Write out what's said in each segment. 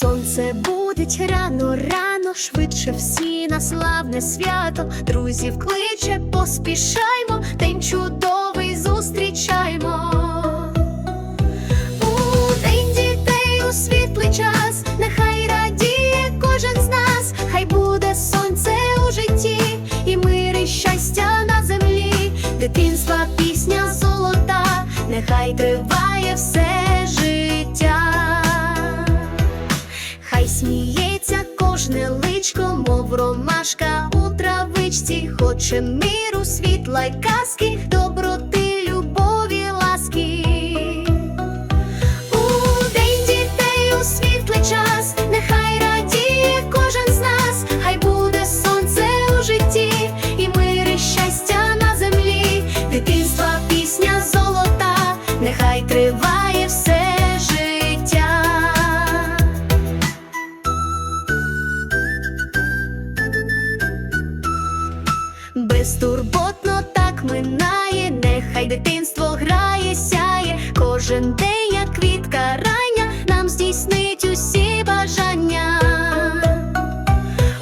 Сонце будить рано, рано, швидше всі на славне свято. Друзів кличе, поспішаймо, день чудовий зустрічаймо. У день дітей у світлий час, нехай радіє кожен з нас, хай буде сонце у житті, і мир і щастя на землі, дитинства пісня золота, нехай триває все сміється личко, мов ромашка у травичці, хоче миру, світла й казки, безтурботно так минає, нехай дитинство грає, сяє, кожен день, як квітка рання, нам здійснить усі бажання.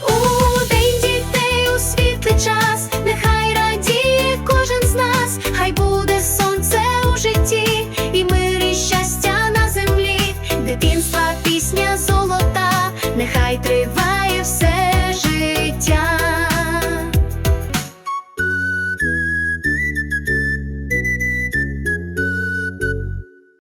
У дітей у світлий час, нехай радіє кожен з нас, хай буде сонце у житті, і мир щастя на землі, дитинства, пісня золота, нехай триває все.